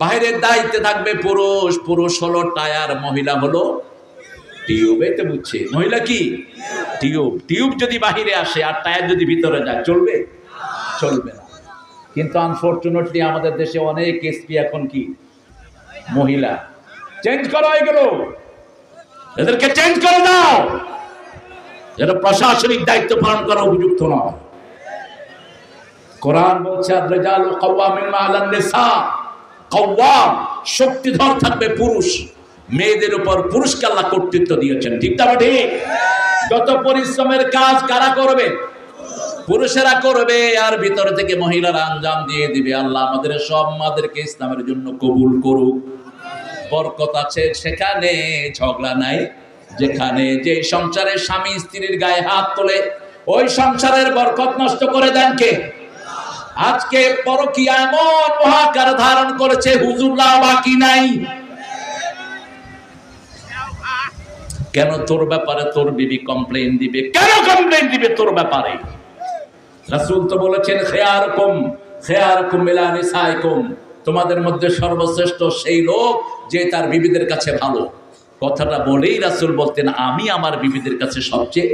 বাইরের দায়িত্বে থাকবে পুরুষ পুরুষ হলো টায়ার, মহিলা হলো টিউব তো বুঝছে। মহিলা কি? টিউব। টিউব যদি বাহিরে আসে আর টায়ার যদি ভিতরে যায়, চলবে? চলবে না। কিন্তু আনফর্চুনেটলি আমাদের দেশে অনেক এসপি এখন কি? মহিলা। চেঞ্জ করা হয়ে গেল এদেরকে চেঞ্জ করে দাও। যেটা প্রশাসনিক দায়িত্ব পালন করা উপযুক্ত নয়। কোরআন বলছে, আদ্রেজাল কওয়ামিন আলান নিসা। কওয়াম, শক্তিধর থাকবে পুরুষ। মেয়েদের উপর পুরুষকে আল্লাহ কর্তৃত্ব দিয়েছেন। ঠিক ঠিক যত পরিশ্রমের কাজ কারা করবে? পুরুষেরা করবে, আর ভিতর থেকে মহিলারা আঞ্জাম দিয়ে দিবে। আল্লাহ আমাদের সব মাদেরকে ইসলামের জন্য কবুল করুক। বরকত আছে সেখানে, ঝগড়া নাই যেখানে। যে সংসারে স্বামী স্ত্রীর গায়ে হাত তোলে, ওই সংসারের বরকত নষ্ট করে দেন কে? আজকে পরকিয়া এমন মহাকার ধারণ করেছে? হুজুররা বাকি নাই। কেন তোর ব্যাপারে তোর বিবি কমপ্লেন দিবে? কেন কমপ্লেন দিবে তোর ব্যাপারে? রাসূল তো বলেছেন খেয়ার কম খেয়ার কুম তোমাদের মধ্যে সর্বশ্রেষ্ঠ সেই লোক যে তার বিবিদের কাছে ভালো। কথাটা বলেই রাসূল বলতেন, আমি আমার বিবিদের কাছে সবচেয়ে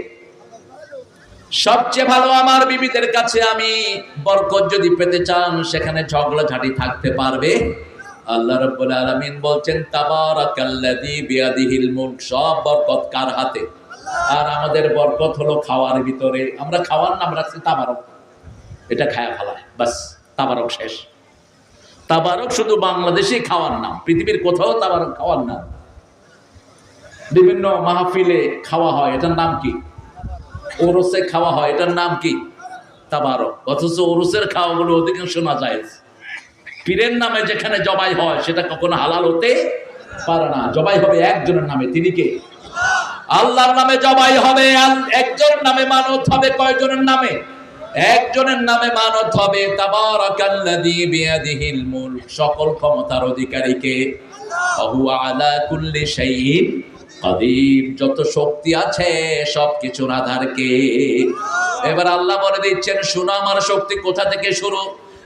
সবচেয়ে ভালো আমার বিবিদের কাছে আমি বরকত যদি পেতে চান, সেখানে ঝগড়া ঝাঁটি থাকতে পারবে। আল্লাহ রাব্বুল আলামিন বলছেন, তাবারাকাল্লাযী বিয়াদিহিল মুলক সব বরকত কার হাতে? আর আমাদের বরকত হলো খাওয়ার ভিতরে। আমরা খাওয়ার নাম রাখছি তাবারক। এটা খায়া ফেলায় বাস, তাবারক শেষ। তাবারক শুধু বাংলাদেশেই খাওয়ার নাম, পৃথিবীর কোথাও তাবারক খাওয়ার নাম। বিভিন্ন মাহফিলে খাওয়া হয়, এটার নাম কি? ওরসে খাওয়া হয়, এটার নাম কি? তাবারক। অথচ ওরসের খাওয়াগুলো অধিকাংশ না যায় পীরের নামে যেখানে জবাই হয়, সেটা কখনো হালাল হতে পারে না। জবাই হবে একজনের নামে, তিনি কে? আল্লাহর নামে জবাই হবে একজনের নামে মানত হবে, কয়জনের নামে? একজনের নামে মানত হবে সকল ক্ষমতার অধিকারীকে ওহু আলা কুল্লি শাইইন কাদির যত শক্তি আছে সব কিছুর আধারকে এবার আল্লাহ বলে দিচ্ছেন শুনো আমার শক্তি কোথা থেকে শুরু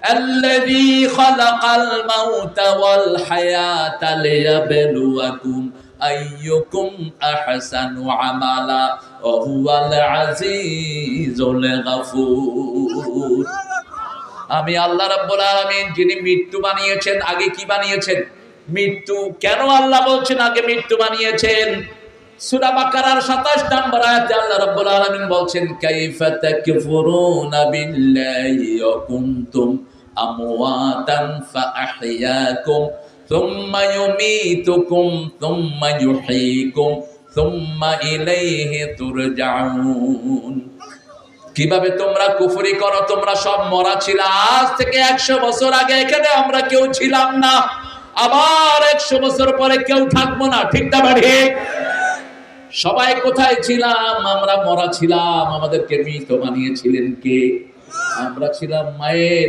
الذي خلق الموت والحياة ليبلوكم أيكم أحسن عملا وهو العزيز الغفور আমি আল্লাহ রাব্বুল আলামিন যিনি মৃত্যু বানিয়েছেন আগে কি বানিয়েছেন মৃত্যু কেন আল্লাহ বলছেন আগে মৃত্যু বানিয়েছেন? সূরা বাকারার 27 নম্বর আয়াতে আল্লাহ রাব্বুল আলামিন বলছেন, কাইফা তাকফুরুনা বিল্লাহি ওয়া কুনতুম আমওয়াতান ফাআহইয়াকুম থুম্মা ইউমীতুকুম থুম্মা ইউহয়ীকুম থুম্মা ইলাইহি তুরজাউন। কীভাবে তোমরা কুফরি করো? তোমরা সব মরা ছিল। আজ থেকে একশো বছর আগে এখানে আমরা কেউ ছিলাম না। আবার একশো বছর পরে কেউ থাকব না, ঠিক না সবাই কোথায় ছিলাম? আমরা মরা ছিলাম। আমাদেরকে মৃত বানিয়েছিলেন কে? আমরা ছিলাম মায়ের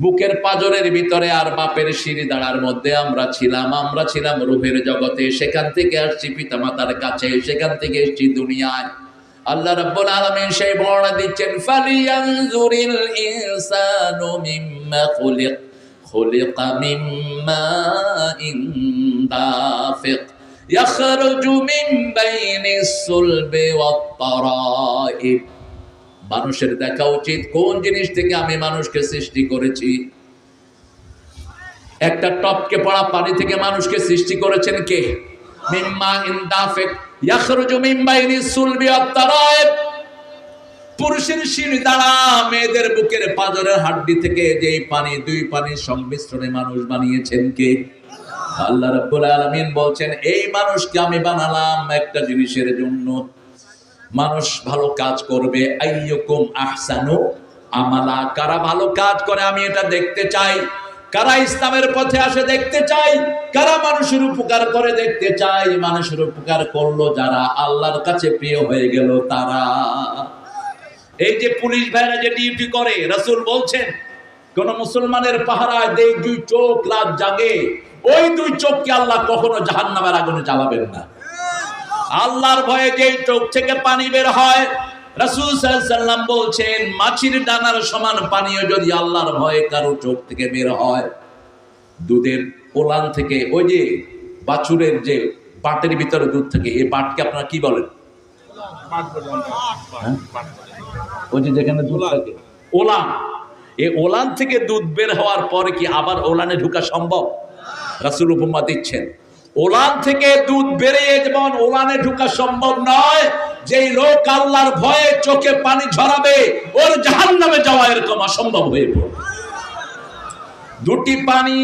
বুকের পাজরের ভিতরে আর বাপের সিঁড়ি দাঁড়ার মধ্যে আমরা ছিলাম। আমরা ছিলাম রূপের জগতে। সেখান থেকে আসছি পিতামাতার কাছে। সেখান থেকে এসছি দুনিয়ায়। আল্লাহ রাব্বুল আলামিন সেই বর্ণনা দিচ্ছেন, ফালিয়ানজুরিল ইনসানু মিম্মা খুলিক মিম্মা ইন দাফিক ইয়াখরুজু মিন বাইনিস সুলবি ওয়াত তারাইব মানুষের দেখা উচিত কোন জিনিস থেকে আমি মানুষকে সৃষ্টি করেছি? একটা টপকে পড়া পানি থেকে মানুষকে সৃষ্টি করেছেন কে? মিম্মা ইনদাফিক ইয়াখরুজু মিন বাইনিস সুলবি ওয়াত তারাইব পুরুষের শির দ্বারা মেয়েদের বুকের পাঁজরের হাড্ডি থেকে যেই পানি, দুই পানির সংমিশ্রণে মানুষ বানিয়েছেন কে? আল্লাহ রাব্বুল আলামিন বলছেন, এই মানুষকে আমি বানালাম একটা জিনিসের জন্য। মানুষ ভালো কাজ করবে। আইয়ুকুম আহসানু আমালা। কারা ভালো কাজ করে আমি এটা দেখতে চাই। কারা ইসলামের পথে আসে দেখতে চাই। কারা মানুষের উপকার করে দেখতে চাই। মানুষের উপকার করল যারা আল্লাহর কাছে প্রিয় হয়ে গেল তারা। এই যে পুলিশ ভাইরা যে ডিউটি করে রাসূল বলছেন কোন মুসলমানের পাহারায় দেই দুই চোখ রাত জাগে ওই দুই চোখকে আল্লাহ কখনো জাহান্নামের আগুনে জ্বালাবেন না। আল্লাহর ভয়ে যেই চোখ থেকে পানি বের হয় রাসূল সাল্লাম বলছেন মাছির ডানার সমান পানীয় যদি আল্লাহর ভয়ে কারও চোখ থেকে বের হয় দুধের ওলান থেকে ওই যে বাছুরের যে পাটের ভিতরে দুধ থাকে এই পাটকে আপনারা কি বলেন? হ্যাঁ? ওই যে যেখানে দুধ থাকে। ওলান। এই ওলান থেকে দুধ বের হওয়ার পরে কি আবার ওলানে ঢুকা সম্ভব? রাসুল উপমা দিচ্ছেন। ওলান থেকে দুধ বেরিয়ে যেমন ওলানে ঢুকা সম্ভব নয় যেই লোক আল্লাহর ভয়ে চোখে পানি ঝরাবে ওর জাহান নামে যাওয়া এরকম অসম্ভব হয়ে পড়বে। দুটি পানি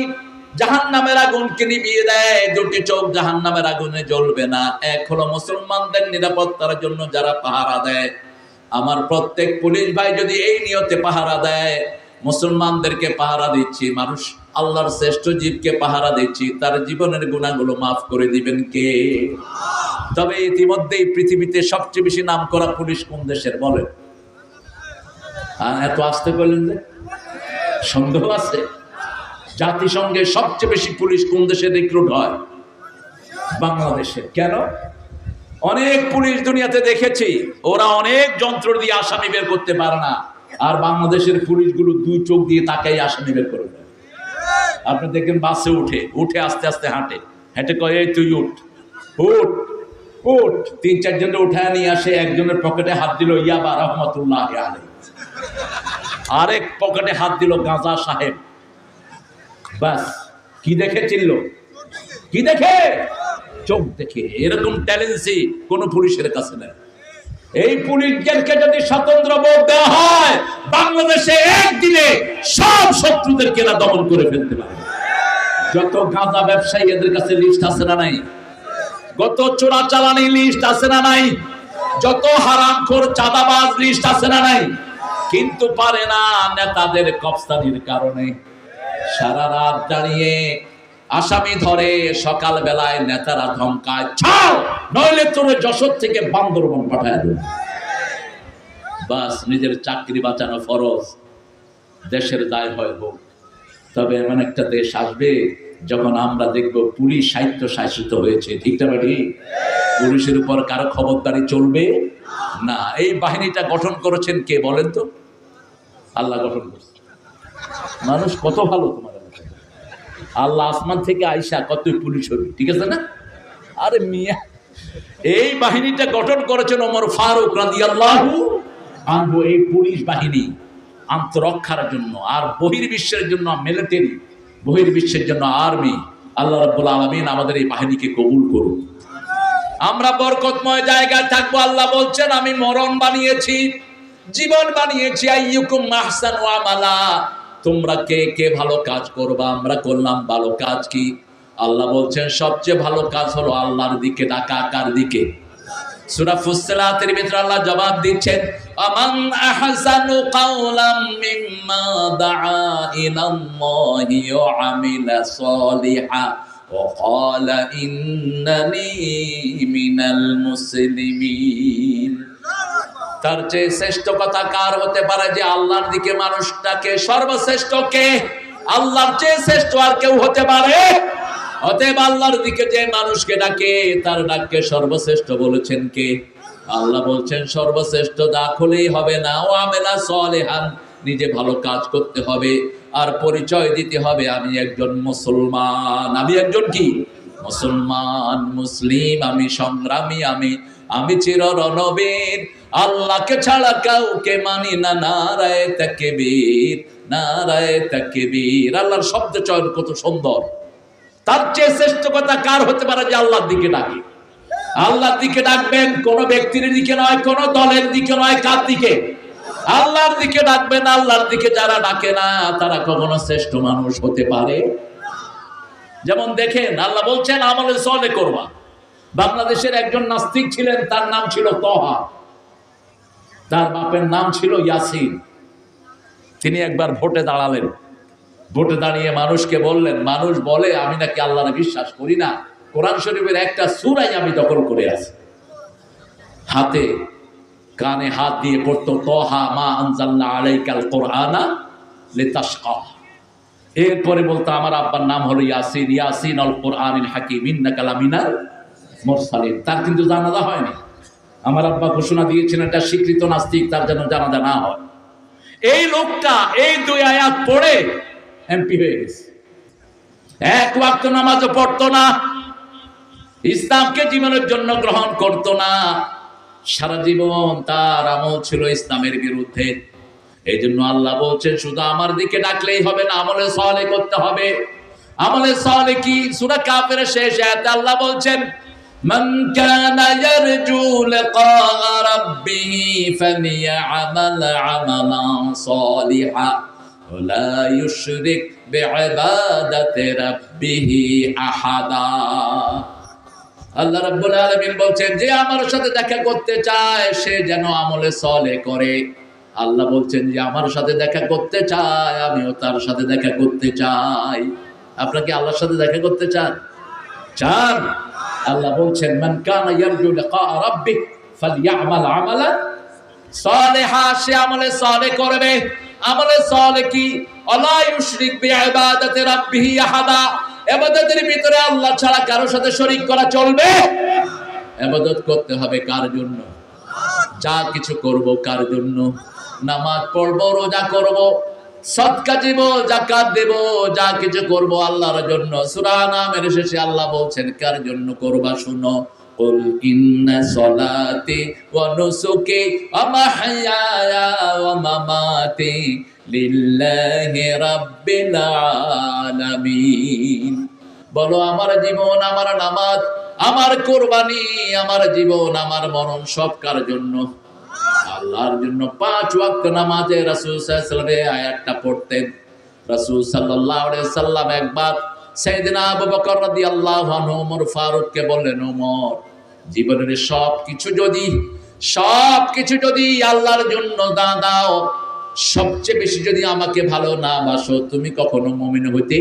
জাহান নামের আগুনকে নিভিয়ে দেয় দুটি চোখ জাহান নামের আগুনে জ্বলবে না। এক হলো মুসলমানদের নিরাপত্তার জন্য যারা পাহারা দেয় আমার প্রত্যেক পুলিশ ভাই যদি এই নিয়তে পাহারা দেয়, মুসলমানদেরকে পাহারা দিচ্ছি, মানুষ আল্লাহর শ্রেষ্ঠ জীবকে পাহারা দিচ্ছি, তার জীবনের গুণাগুলো মাফ করে দিবেন কে? তবে ইতিমধ্যেই পৃথিবীতে সবচেয়ে বেশি নাম করা পুলিশ কোন দেশের বলেন? আর এত আসতে করলেন যে। সন্দেহ আছে? জাতিসংঘে সবচেয়ে বেশি পুলিশ কোন দেশে রিক্রুট হয়? বাংলাদেশে। কেন? অনেক পুলিশ দুনিয়াতে দেখেছি। ওরা অনেক যন্ত্র দিয়ে আসামি বের করতে পারে না। আর বাংলাদেশের পুলিশগুলো দুই চোখ দিয়ে তাকাই আসামি বের করে আপনি দেখবেন বাসে উঠে উঠে আস্তে আস্তে হাঁটে। হেঁটে কয়ে, "এই তুই উঠ। উঠ উঠ। তিন চারজনকে উঠায় নিয়ে আসে, একজনের পকেটে হাত দিল, ইয়াবা রহমতুল্লাহ আরেক পকেটে হাত দিল, গাঁজা সাহেব। বাস কি দেখে চিনল? কি দেখে? চোখ দেখে, এরকম ট্যালেন্সি কোন পুলিশের কাছে নেই। এই পুলিশদেরকে যদি স্বতন্ত্র ভোট দেওয়া হয়, বাংলাদেশে একদিনে সব শত্রুদেরকে এরা দমন করে ফেলতে পারে যত গাঁজা ব্যবসায়ী এদের কাছে লিস্ট আছে না নাই? গত চোরা চালানি লিস্ট আছে না নাই? যত হারামখোর চাঁদাবাজ লিস্ট আছে না নাই? কিন্তু পারে না নেতাদের কপস্তানির কারণে। সারা রাত দাঁড়িয়ে আসামি ধরে সকাল বেলায় নেতারা ধমকায়, ছাড়! নইলে তোর যশোর থেকে বান্দরবন পাঠায় দেব। বাস, নিজের চাকরি বাঁচানো ফরজ, দেশের দায় হয় হোক। তবে এমন একটা দেশ আসবে যখন আমরা দেখব পুলিশ সাহিত্য শাসিত হয়েছে। ঠিক না ঠিক পুলিশের উপর কারও খবরদারি চলবে? না। এই বাহিনীটা গঠন করেছেন কে বলেন তো? আল্লাহ গঠন করছে। মানুষ কত ভালো তোমার। আল্লাহ আসমান থেকে আইসা কত পুলিশ হবে, ঠিক আছে না? আরে মিয়া, এই বাহিনীটা গঠন করেছেন ওমর ফারুক রাদি আল্লাহু আনহু, এই পুলিশ বাহিনী আত্মরক্ষার জন্য আর বহির্বিশ্বের জন্য মিলিটারি, বহির্বিশ্বের জন্য আর্মি। আল্লাহ রাব্বুল আলামিন আমাদের এই বাহিনীকে কবুল করুন আমরা বরকতময় জায়গায় থাকব, আল্লাহ বলছেন, আমি মরণ বানিয়েছি, জীবন বানিয়েছি, আইয়ুকুম আহসানু আমালা। তোমরা কে কে ভালো কাজ করবা? আমরা করলাম ভালো কাজ কি? আল্লাহ বলছেন, সবচেয়ে ভালো কাজ হলো আল্লাহর দিকে ডাকা, কার দিকে? সুরা ভিতরে আল্লাহ জবাব দিচ্ছেন, আমান আহসানু তার চেয়ে শ্রেষ্ঠ কথা কার হতে পারে যে আল্লাহর দিকে মানুষটাকে সর্বশ্রেষ্ঠ কে? আল্লাহর চেয়ে শ্রেষ্ঠ আর কেউ হতে পারে? অতএব আল্লাহর দিকে যে মানুষকে ডাকে, তার ডাককে সর্বশ্রেষ্ঠ বলেছেন কে? আল্লাহ বলছেন, সর্বশ্রেষ্ঠ দাখলেই হবে না। ও আমেলা সলেহান, নিজে ভালো কাজ করতে হবে আর পরিচয় দিতে হবে। আমি একজন মুসলমান। আমি একজন কি? মুসলমান, মুসলিম, আমি সংগ্রামী, আমি আমি চির রণবীর আল্লাহকে ছাড়া কাউকে মানি না। নারায় তাকে বীর নারায় তাকে বীর আল্লাহর শব্দ চয়ন কত সুন্দর। তার চেয়ে শ্রেষ্ঠ কথা কার হতে পারে যে আল্লাহর দিকে ডাকে? আল্লাহর দিকে ডাকবেন কোন ব্যক্তির দিকে নয়, কোন দলের দিকে নয়, কার দিকে? আল্লাহর দিকে ডাকবেন, আল্লাহর দিকে যারা ডাকে না, তারা কখনো শ্রেষ্ঠ মানুষ হতে পারে? যেমন দেখেন, আল্লাহ বলছেন আমলে সলে করবা। বাংলাদেশের একজন নাস্তিক ছিলেন, তার নাম ছিল তহা তার বাপের নাম ছিল ইয়াসিন। তিনি একবার ভোটে দাঁড়ালেন। ভোটে দাঁড়িয়ে মানুষকে বললেন, মানুষ বলে, আমি নাকি আল্লাহরে বিশ্বাস করি না। কোরআন শরীফের একটা সুরাই আমি দখল করে আছি। হাতে, কানে হাত দিয়ে পড়তো, তহা মা আনজাল্লা আলাইকাল কোরআনা লিতাশকা। এরপরে বলতো, আমার আব্বার নাম হলো ইয়াসিন ইয়াসিন অল কোরআনিল হাকিম ইন্না কালামিনাল মোরসালিন। তার কিন্তু জানাজা হয়নি। আমার আব্বা ঘোষণা দিয়েছেন এটা স্বীকৃত নাস্তিক তার যেন জানাজা না হয়। এই লোকটা এই দুই আয়াত পড়ে এমপি হয়ে গেছে। এক ওয়াক্ত নামাজও পড়তো না, ইসলামকে জীবনের জন্য গ্রহণ করতো না। সারা জীবন তার আমল ছিল ইসলামের বিরুদ্ধে। এই জন্য আল্লাহ বলছেন, শুধু আমার দিকে ডাকলেই হবে না, আমলে সহলে করতে হবে। আমলে সহলে কি? সুরা কাফের শেষ আয়াতে আল্লাহ বলছেন من كان يرجو لقاء ربه فليعمل عملا صالحا ولا يشرك بعبادة ربه أحدا আল্লাহ রাব্বুল আলামিন বলছেন যে আমার সাথে দেখা করতে চায় সে যেন আমলে সলে করে আল্লাহ বলছেন যে আমার সাথে দেখা করতে চায় আমিও তার সাথে দেখা করতে চাই আপনারা কি আল্লাহর সাথে দেখা করতে চান চান আল্লাহ বলছেন, মান কানা ইয়ারজু লিকা রাব্বিহ ফালইআমাল আমালান সালেহা সে আমলে সালে করবে। আমলে সালে কি? আলা ইউশরিক বিইবাদাতি রাব্বিহি আহাদা ইবাদতের ভিতরে আল্লাহ ছাড়া কারোর সাথে শরীক করা চলবে? ইবাদত করতে হবে কার জন্য? যা কিছু করব কার জন্য? নামাজ পড়ব, রোজা করব সৎকা দিব জাকাত দেব যা কিছু করব আল্লাহর জন্য সূরা নামের শেষে আল্লাহ বলছেন কার জন্য করবা শুনো قل إن صلاتي ونسكي ومحياي ومماتي لله رب العالمين বলো আমার জীবন আমার নামাজ আমার কোরবানি আমার জীবন আমার মরণ সব কার জন্য আল্লাহর জন্য পাঁচ ওয়াক্ত নামাজে রাসূল আলাইহি আয়াতটা পড়তেন। রাসূল আলাইহি সাল্লাম একবার আবু বকর ফারুককে বললেন জীবনের সব কিছু যদি সব কিছু যদি আল্লাহর জন্য দা দাও, সবচেয়ে বেশি যদি আমাকে ভালো না বাসো, তুমি কখনো মুমিন হইতে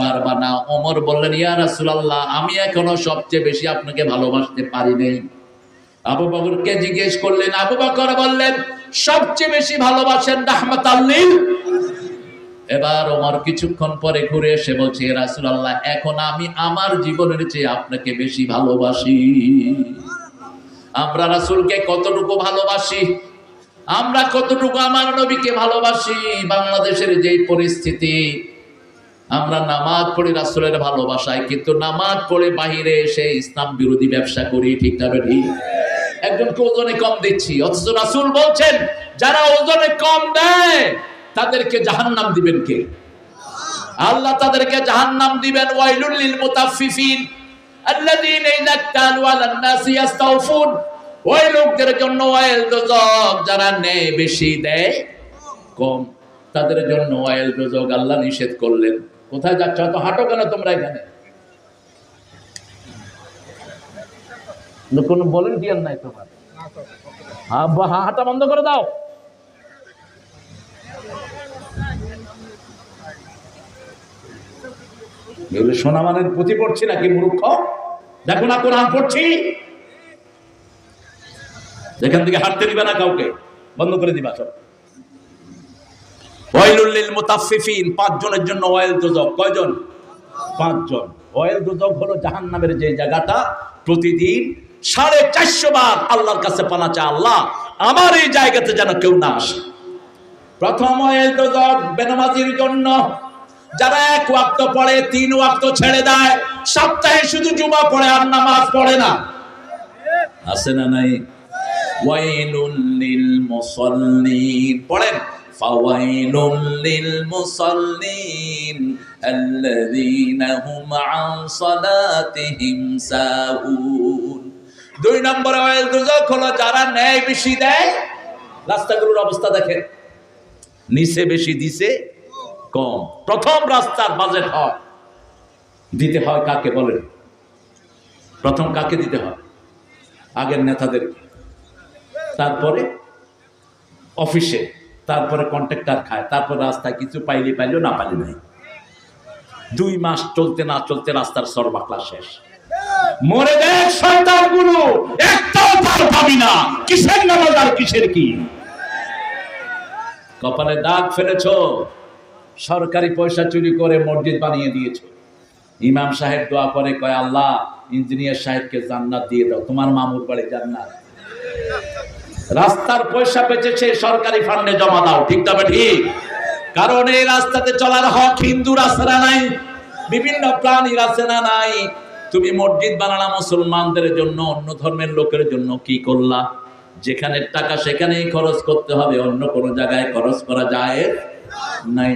পারবা না। ওমর বললেন, ইয়া রাসূলুল্লাহ, আমি এখনও সবচেয়ে বেশি আপনাকে ভালোবাসতে পারি নাই। আবু বকরকে জিজ্ঞেস করলেন আবু বকর বললেন, সবচেয়ে বেশি ভালোবাসেন রাহমাত আল্লিল। এবার ওমর কিছুক্ষণ পরে ঘুরে এসে বলছে রাসূলুল্লাহ, এখন আমি আমার জীবনের চেয়ে আপনাকে বেশি ভালোবাসি। আমরা রাসূলকে কতটুকু ভালোবাসি? আমরা কতটুকু আমার নবীকে ভালোবাসি? বাংলাদেশের যেই পরিস্থিতি, আমরা নামাজ পড়ি রাসূলের ভালোবাসায়, কিন্তু নামাজ পড়ে বাহিরে এসে ইসলাম বিরোধী ব্যবসা করি, ঠিক না ঠিক একজনকে ওজনে কম দিচ্ছি? অথচ রাসুল বলছেন, যারা ওজনে কম দেয়, তাদেরকে জাহান্নাম দিবেন কে? আল্লাহ তাদেরকে জাহান্নাম দিবেন। ওয়াইলুল লিল মুতাফফিফিন। আল্লাযীনা ইযা কালু আলান নাসি ওই লোকদের জন্য ওয়াইল দোজক যারা নেয়, বেশি দেয়, কম। তাদের জন্য ওয়াইল দোজক আল্লাহ নিষেধ করলেন। কোথায় যাচ্ছ? তো হাঁটো কেন তোমরা এখানে? কোনো ভলেন্টিয়ার নাই তোমার। হাঁটা বন্ধ করে দাও। এগুলো সোনামানের পুঁথি পড়ছি নাকি, মূর্খ? দেখো না, কোরআন পড়ছি। যেখান থেকে হাঁটতে দিবে না কাউকে, বন্ধ করে দিবা সব ওয়াইলুল লিল মুতাফফিফিন, পাঁচজনের জন্য ওয়াইল দোজক। কয়জন? পাঁচজন। ওয়াইল দোজক হলো জাহান্নামের যে জায়গাটা প্রতিদিন সাড়ে চারশো বার আল্লাহর কাছে পানা চায়, আল্লাহ, আমার এই জায়গাতে যেন কেউ না আসে। প্রথম বেনামাজির জন্য যারা এক ওয়াক্ত পড়ে, তিন ওয়াক্ত ছেড়ে দেয়, সপ্তাহে শুধু জুমা পড়ে আর নামাজ পড়ে না। আছে না নাই? ওয়াইলুল লিল মুসাল্লিন পড়েন। লিল মুসাল্লিন আল্লাযীনা হুম আন সালাতিহিম সাহুন দুই নম্বরে অয়েল দুজক হলো যারা ন্যায় বেশি দেয় রাস্তাগুলোর অবস্থা দেখেন। নিচে বেশি, দিছে কম। প্রথম রাস্তার বাজেট হয়। দিতে হয় কাকে বলেন? প্রথম কাকে দিতে হয়? আগের নেতাদেরকে তারপরে অফিসে, তারপরে কন্ট্রাক্টর খায়, তারপর রাস্তায় কিছু পাইলে পাইলেও না পাইলে নাই। দুই মাস চলতে না চলতে রাস্তার সর্বাকলা শেষ। মরে দেখ সন্তানগুলো একটাও তার পাবি না। কিসের নামাজ আর কিসের কি? কপালে দাগ ফেলেছো। সরকারি পয়সা চুরি করে মসজিদ বানিয়ে দিয়েছ। ইমাম সাহেব দোয়া করে, কয়, আল্লাহ, ইঞ্জিনিয়ার সাহেবকে জান্নাত দিয়ে দাও। তোমার মামুর বাড়ি জান্নাত। রাস্তার পয়সা বেঁচেছে, সরকারি ফান্ডে জমা দাও। ঠিক তবে ঠিক? কারণ এই রাস্তাতে চলার হক হিন্দু রাস্তা নাই? বিভিন্ন প্রাণীর আছে না নাই? তুমি মসজিদ বানালা মুসলমানদের জন্য, অন্য ধর্মের লোকের জন্য কি করলা? যেখানে টাকা সেখানেই খরচ করতে হবে, অন্য কোনো জায়গায় খরচ করা যায় নাই।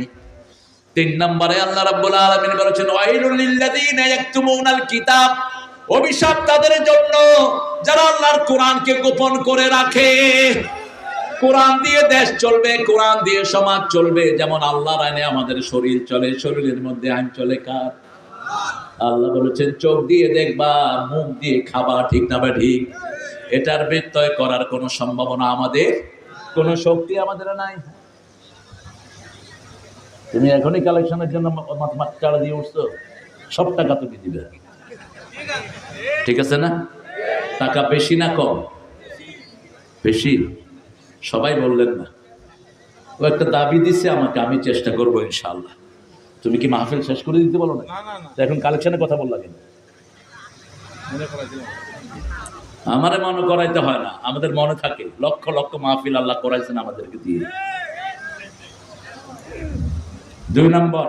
তিন নম্বরে আল্লাহ রাব্বুল আলামিন বলেছেন, ওয়াইলুল লিল্লাযিনা ইয়াকতুমুনাল কিতাব। অভিশাপ তাদের জন্য, যারা আল্লাহর কোরআনকে গোপন করে রাখে। কোরআন দিয়ে দেশ চলবে, কোরআন দিয়ে সমাজ চলবে, যেমন আল্লাহর আইনে আমাদের শরীর চলে, শরীরের মধ্যে আইন চলে কার? আল্লাহ বলেছেন, চোখ দিয়ে দেখবা, মুখ দিয়ে খাবা, ঠিক না বা ঠিক? এটার ব্যত্যয় করার কোনো সম্ভাবনা আমাদের, কোনো শক্তি আমাদের নাই। তুমি এখনই কালেকশনের জন্য চাড়া দিয়ে উঠছো, সব টাকা তুমি দিবে। ঠিক আছে না? টাকা বেশি না কম? বেশি? সবাই বললেন না। ও একটা দাবি দিছে আমাকে, আমি চেষ্টা করব ইনশাল্লাহ তুমি কি মাহফিল শেষ করে দিতে বলো না? এখন কালেকশনের কথা বললা কেন? আমারে মনে করাইতে হয় না আমাদের মনে থাকে লক্ষ লক্ষ মাহফিল আল্লাহ করাইছেন আমাদেরকে দিয়ে। দুই নম্বর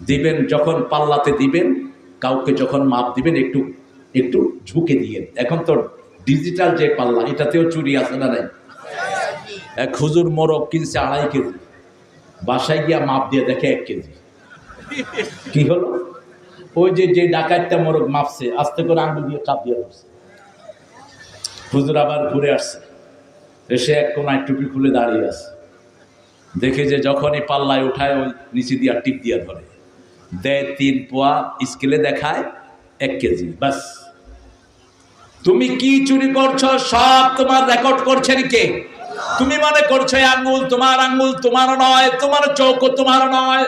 দিবেন যখন পাল্লাতে দিবেন কাউকে যখন মাপ দিবেন একটু একটু ঝুঁকে দিয়ে। এখন তো ডিজিটাল যে পাল্লা এটাতেও চুরি আছে না নাই? এক হুজুর মোরগ কিনছে আড়াই কেজি। বাসায় গিয়া মাপ দিয়ে দেখে এক কেজি। কি হলো? ওই যে যে ডাকাতটা মোরগ মাপছে, আস্তে করে আঙ্গুল দিয়ে চাপ দিয়ে ধরছে। হুজুর আবার ঘুরে আসছে। এসে এক কোনায় টুপি খুলে দাঁড়িয়ে আছে। দেখে যে যখনই পাল্লায় উঠায়, ওই নিচে দিয়া টিপ দিয়া ধরে। দেয় তিন পোয়া, স্কেলে দেখায় এক কেজি বাস তুমি কি চুরি করছ? সব তোমার রেকর্ড করছেন কে? তুমি মনে করছ আঙ্গুল তোমার আঙ্গুল তোমার নয়, তোমার চৌকো তোমার নয়।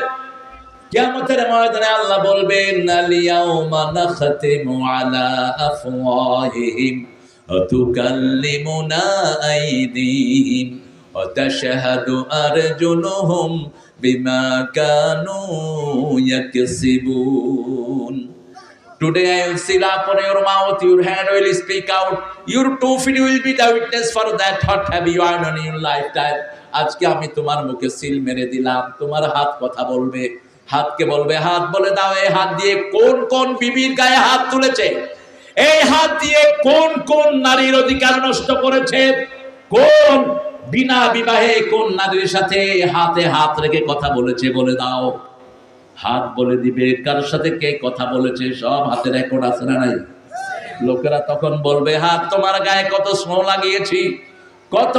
কিয়ামতের ময়দানে আল্লাহ বলবেন আলিয়াউমা নাখতিমু আলা আফওয়াহিহিম আইদিহিম ওয়া তাশহাদু আরজুলুহুম বিমা Kanu ইয়াকসিবুন। Today I will seal upon your mouth, your hand will speak out, your two feet will be the witness for that what have you done in your lifetime. আজকে আমি তোমার মুখে সিল মেরে দিলাম তোমার হাত কথা বলবে হাতকে বলবে হাত বলে দাও এই হাত দিয়ে কোন কোন বিবির গায়ে হাত তুলেছে? এই হাত দিয়ে কোন কোন নারীর অধিকার নষ্ট করেছে? কোন বিনা বিবাহে কোন নারীর সাথে হাতে হাত রেখে কথা বলেছে বলে দাও। হাত বলে দিবে কার সাথে কে কথা বলেছে, সব হাতের রেকর্ড আছে না নাই? লোকেরা তখন বলবে, হাত তোমার গায়ে কত স্নো লাগিয়েছি, কত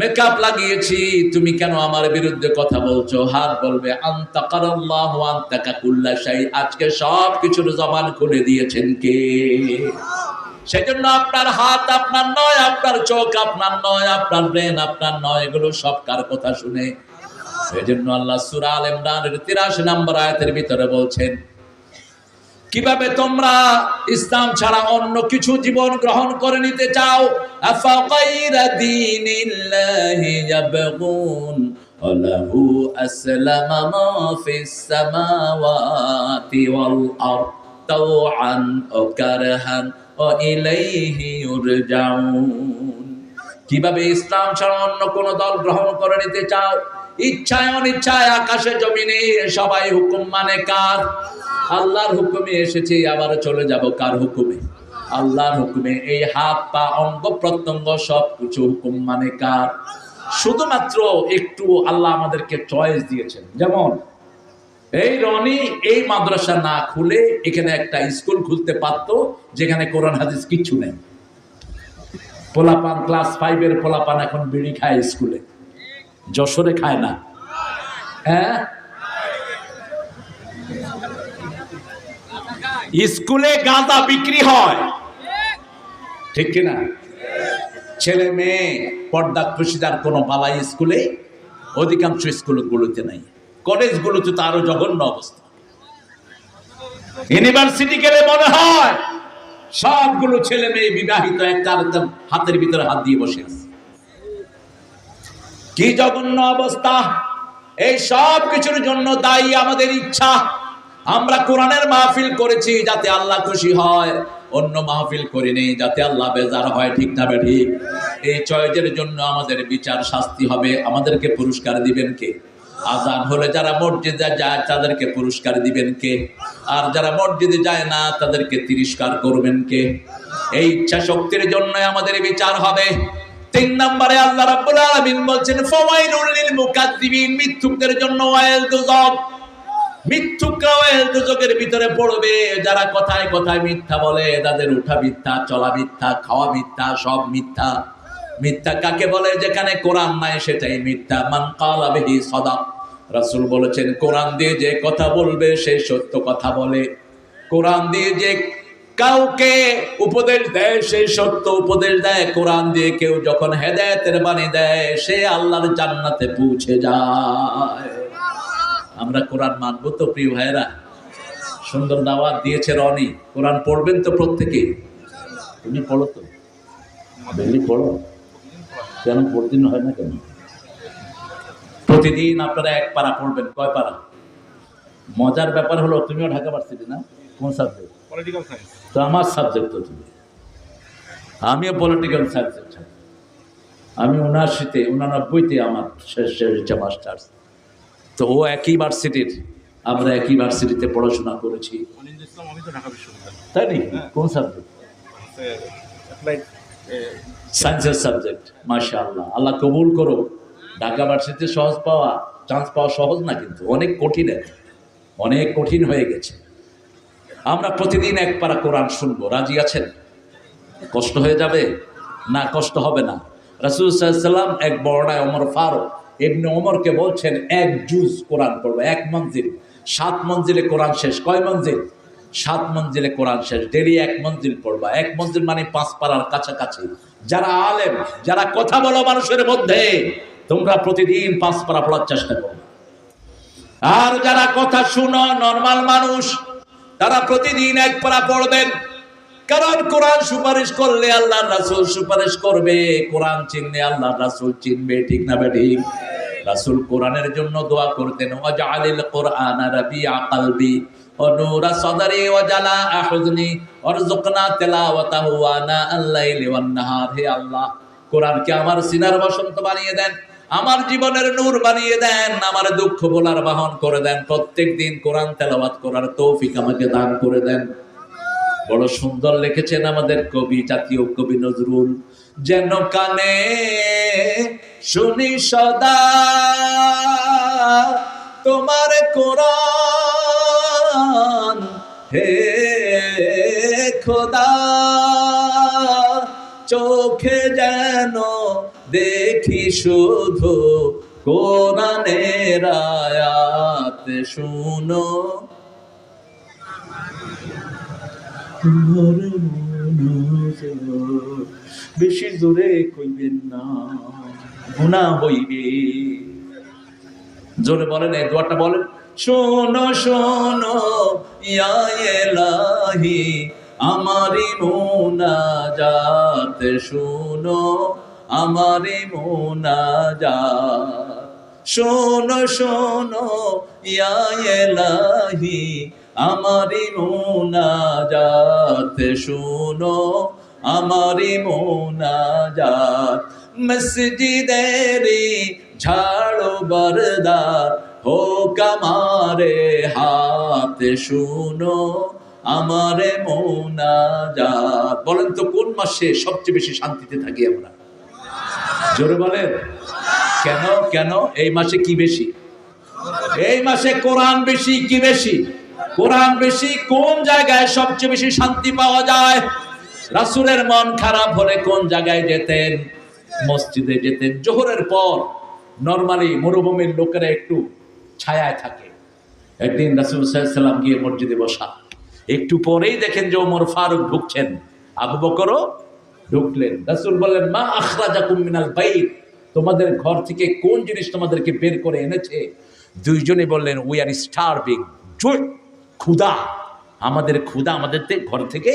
মেকআপ লাগিয়েছি, তুমি কেন আমার বিরুদ্ধে কথা বলছো? হাত বলবে আজকে সব কিছুর জবান খুলে দিয়েছেন কে? সেজন্য আপনার হাত আপনার নয়, আপনার চোখ আপনার নয়, আপনার ব্রেন আপনার নয়, এগুলো সব কার কথা শুনে? সেজন্য আল্লাহ সুরা আল ইমরানের নম্বর আয়াতের ভিতরে বলছেন, কীভাবে তোমরা ইসলাম ছাড়া অন্য কিছু জীবন গ্রহণ করে নিতে চাও? কীভাবে ইসলাম ছাড়া অন্য কোন দল গ্রহণ করে নিতে চাও? ইচ্ছায় অনিচ্ছায় আকাশে, জমিনে সবাই হুকুম মানে কার? আল্লাহর হুকুমে এসেছি, আবার চলে যাব কার হুকুমে? আল্লাহর হুকুমে, এই হাত, পা, অঙ্গ, প্রত্যঙ্গ সব কিছু হুকুম মানে কার? শুধুমাত্র একটু আল্লাহ আমাদেরকে চয়েস দিয়েছেন। যেমন, এই রনি এই মাদ্রাসা না খুলে এখানে একটা স্কুল খুলতে পারতো, যেখানে কোরআন, হাদিস কিচ্ছু নেই। পোলাপান, ক্লাস ফাইভের পোলাপান এখন বিড়ি খায় স্কুলে। যশোরে খায় না। হ্যাঁ? স্কুলে গাঁদা বিক্রি হয়। ঠিক কিনা? ছেলে মেয়ে, পর্দা খুশিদার কোনো বালাই স্কুলে, অধিকাংশ স্কুলগুলোতে নাই। কলেজগুলোতে তো আরও জঘন্য অবস্থা। ইউনিভার্সিটি গেলে মনে হয়, সবগুলো ছেলে মেয়ে বিবাহিত, একটা হাতের ভিতরে হাত দিয়ে বসে আছে। কি জঘন্য অবস্থা? এই সব কিছুর জন্য দায়ী আমাদের ইচ্ছা। আমরা কোরআনের মাহফিল করেছি যাতে আল্লাহ খুশি হয়, অন্য মাহফিল করিনি যাতে আল্লাহ বেজার হয়, ঠিক না ঠিক এই চয়েজের জন্য আমাদের বিচার শাস্তি হবে। আমাদেরকে পুরস্কার দিবেন কে? আজান হলে যারা মসজিদে যায়, তাদেরকে পুরস্কার দিবেন কে? আর যারা মসজিদে যায় না, তাদেরকে তিরস্কার করবেন কে? এই ইচ্ছা শক্তির জন্য আমাদের বিচার হবে। তিন নম্বরে আল্লাহ রাব্বুল আলামিন বলছেন, ফাওয়াইলুল লিল মুকাদ্দিবিন মিথ্যুকদের জন্য ওয়াইল দুজক। মিথ্যুকরা ওয়াইল দুজকের ভিতরে পড়বে, যারা কথায় কথায় মিথ্যা বলে, তাদের উঠা মিথ্যা, চলা মিথ্যা, খাওয়া মিথ্যা, সব মিথ্যা। মিথ্যা কাকে বলে? যেখানে কোরআন নাই সেটাই মিথ্যা। মান কালা বিহি সাদাক। রাসূল বলেছেন, কোরআন দিয়ে যে কথা বলবে, সে সত্য কথা বলে। কোরআন দিয়ে যে কাউকে উপদেশ দেয় সে সত্য উপদেশ দেয়। কোরআন দিয়ে কেউ যখন হেদায়েতের বাণী দেয়, সে আল্লাহর জান্নাতে পৌঁছে যায়। আমরা কোরআন মানব তো, প্রিয় ভাইরা সুন্দর দাওয়াত দিয়েছে রনি। কোরআন পড়বেন তো প্রত্যেকে? তুমি পড়ো তো। পড়ো। কেন প্রতিদিন হয় না কেন? প্রতিদিন আপনারা এক পারা পড়বেন। কয় পারা? মজার ব্যাপার হলো, তুমিও ঢাকা পারছিলি না? কোন সাবজেক্ট? তো আমার সাবজেক্ট তো তুমি। আমিও পলিটিক্যাল সাবজেক্ট আমি উনআশিতে উনানব্বইতে আমার শেষ শেষ হচ্ছে মাস্টার্স তো ও একই ভার্সিটির আমরা একই ভার্সিটিতে পড়াশোনা করেছি। তাই নাকি? কোন সাবজেক্ট সায়েন্সের সাবজেক্ট মাশা আল্লাহ আল্লাহ কবুল করো ঢাকা ভার্সিটিতে সহজ পাওয়া চান্স পাওয়া সহজ না কিন্তু অনেক কঠিন। অনেক কঠিন হয়ে গেছে। আমরা প্রতিদিন এক পারা কোরআন শুনব। রাজি আছেন? কষ্ট হয়ে যাবে? না, কষ্ট হবে না। রাসুল সাল্লাম এক বর্ণায় অমর ফারুক এমনি অমরকে বলছেন, এক জুজ কোরআন পড়ব, এক মঞ্জিল। সাত মঞ্জিলে কোরআন শেষ। কয় মঞ্জিল? সাত মঞ্জিলে কোরআন শেষ। ডেলি এক মঞ্জিল পড়বা। এক মঞ্জিল মানে পাঁচ পাড়ার কাছাকাছি। যারা আলেম, যারা কথা বলো মানুষের মধ্যে, তোমরা প্রতিদিন পাঁচ পাড়া পড়ার চেষ্টা করো আর যারা কথা শুনো, নর্মাল মানুষ তারা প্রতিদিন এক পারা পড়বেন কারণ কোরআন সুপারিশ করলে আল্লাহ রাসূল সুপারিশ করবে কোরআন চিনলে আল্লাহ রাসূল চিনবে ঠিক না বেঠিক রাসূল কোরআনের জন্য দোয়া করতেন ওয়াজআলিল কোরআন রাবিআ কলবি ونور صدري وجلاء حزني وارزقنا تلاوته وانا الليل والنهار হে আল্লাহ কোরআনকে আমার সিনার বসন্ত বানিয়ে দেন আমার জীবনের নূর বানিয়ে দেন, আমার দুঃখ বলার বাহন করে দেন প্রত্যেক দিন কোরআন তেলাবাদ করার তৌফিক আমাকে দান করে দেন। বড় সুন্দর লিখেছেন আমাদের কবি, জাতীয় কবি নজরুল। যেন কানে শুনি সদা তোমার কোরআন, হে খোদা। চোখে যেন দেখি শুধু কোরআনের আয়াত শুনো। বেশি জোরে কইবেন না গুণা হইবে জোরে বলেন, এই দোয়াটা বলেন। শোনো শোনো, ইয়া এলাহি আমারি মোনাজাত শুনো, আমারি মোনাজাত শোনো শোনো, ইয়া এলাহি, আমারি মোনাজাত শোনো, আমারি মোনাজাত মসজিদেরি ঝাড়ো বরদার হোক আমারে হাত শুনো আমারে মোনাজাত। বলেন তো, কোন মাসে সবচেয়ে বেশি শান্তিতে থাকি আমরা? জোরে বলেন। কেন কেন? এই মাসে কি বেশি? এই মাসে কোরআন বেশি, কি বেশি? কোরআন বেশি, কোন জায়গায় সবচেয়ে বেশি শান্তি পাওয়া যায়? রাসূলের মন খারাপ হলে কোন জায়গায় যেতেন? মসজিদে যেতেন। জোহরের পর নর্মালি মরুভূমির লোকেরা একটু ছায়ায় থাকে। একদিন রাসূল সাল্লাম গিয়ে মসজিদে বসা। একটু পরেই দেখেন যে ওমর ফারুক ঢুকছেন। আবু বকরও ঢুকলেন। রাসুল বললেন, মা আখরাজাকুম মিনাল বাইত? তোমাদের ঘর থেকে কোন জিনিস তোমাদেরকে বের করে এনেছে? দুইজনে বললেন উই আর স্টারভিং ক্ষুদা আমাদের ক্ষুদা আমাদের ঘর থেকে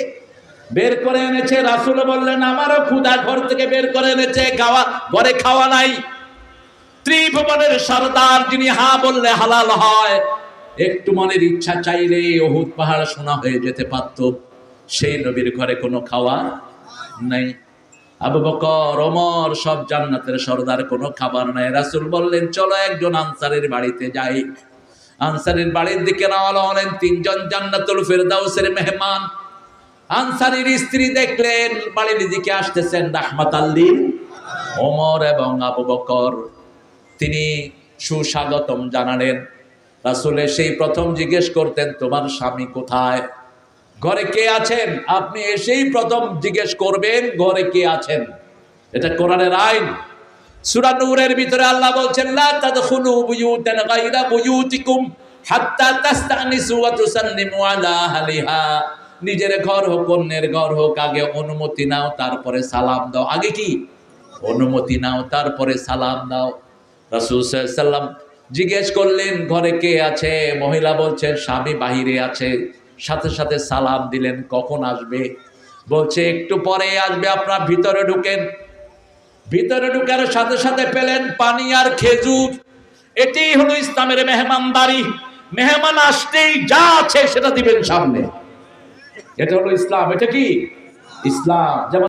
বের করে এনেছে। রাসূল বললেন, আমারও ক্ষুদা ঘর থেকে বের করে এনেছে। খাওয়া ঘরে খাওয়া নাই। ত্রিভুবনের সর্দার যিনি, হা বললে হালাল হয়। একটু মনের ইচ্ছা চাইলে অহুদ পাহাড় শোনা হয়ে যেতে পারত। সেই নবীর ঘরে কোনো খাওয়া নাই। আবু বকর, ওমর সব জান্নাতের সর্দার, কোনো খাবার নাই। রাসূল বললেন, চলো একজন আনসারের বাড়িতে যাই। আনসারের বাড়ির দিকে রওনা হলেন তিনজন জান্নাতুল ফেরদাউসের মেহমান। আনসারীর স্ত্রী দেখলেন, বাড়ির দিকে আসতেছেন রাহমাত আল্লিল ওমর এবং আবু বকর। তিনি সুস্বাগতম জানালেন। রাসূলের সেই প্রথম জিজ্ঞেস করতেন, তোমার স্বামী কোথায়? ঘরে কে আছেন? আপনি এসেই প্রথম জিজ্ঞেস করবেন, ঘরে কে আছেন? এটা কোরআনের আইন। সূরা নূরের ভিতরে আল্লাহ বলছেন, লা তাদখুলু বুয়ুতান গায়রা বুয়ুতিকুম হাত্তা তাস্তানিসু ওয়া তুসাল্লিমু আলা আহলিহা। নিজের ঘর হোক, অন্যের ঘর হোক, আগে অনুমতি নাও, তারপরে সালাম দাও। আগে কি? অনুমতি নাও, তারপরে সালাম দাও। রাসূল সাল্লাল্লাহু আলাইহি জিজ্ঞেস করলেন, ঘরে কে আছে? মহিলা বলছেন, স্বামী বাহিরে আছে। সাথে সাথে সালাম দিলেন, কখন আসবে? বলছে, একটু পরে আসবে, আপনার ভিতরে ঢুকেন। ভিতরে ঢুকার সাথে সাথে পেলেন পানি আর খেজুর। এটাই হলো ইসলামের মেহমানদারি। মেহমান আসতেই যা আছে সেটা দিবেন সামনে। এটা হলো ইসলাম, এটা কি? ইসলাম। যেমন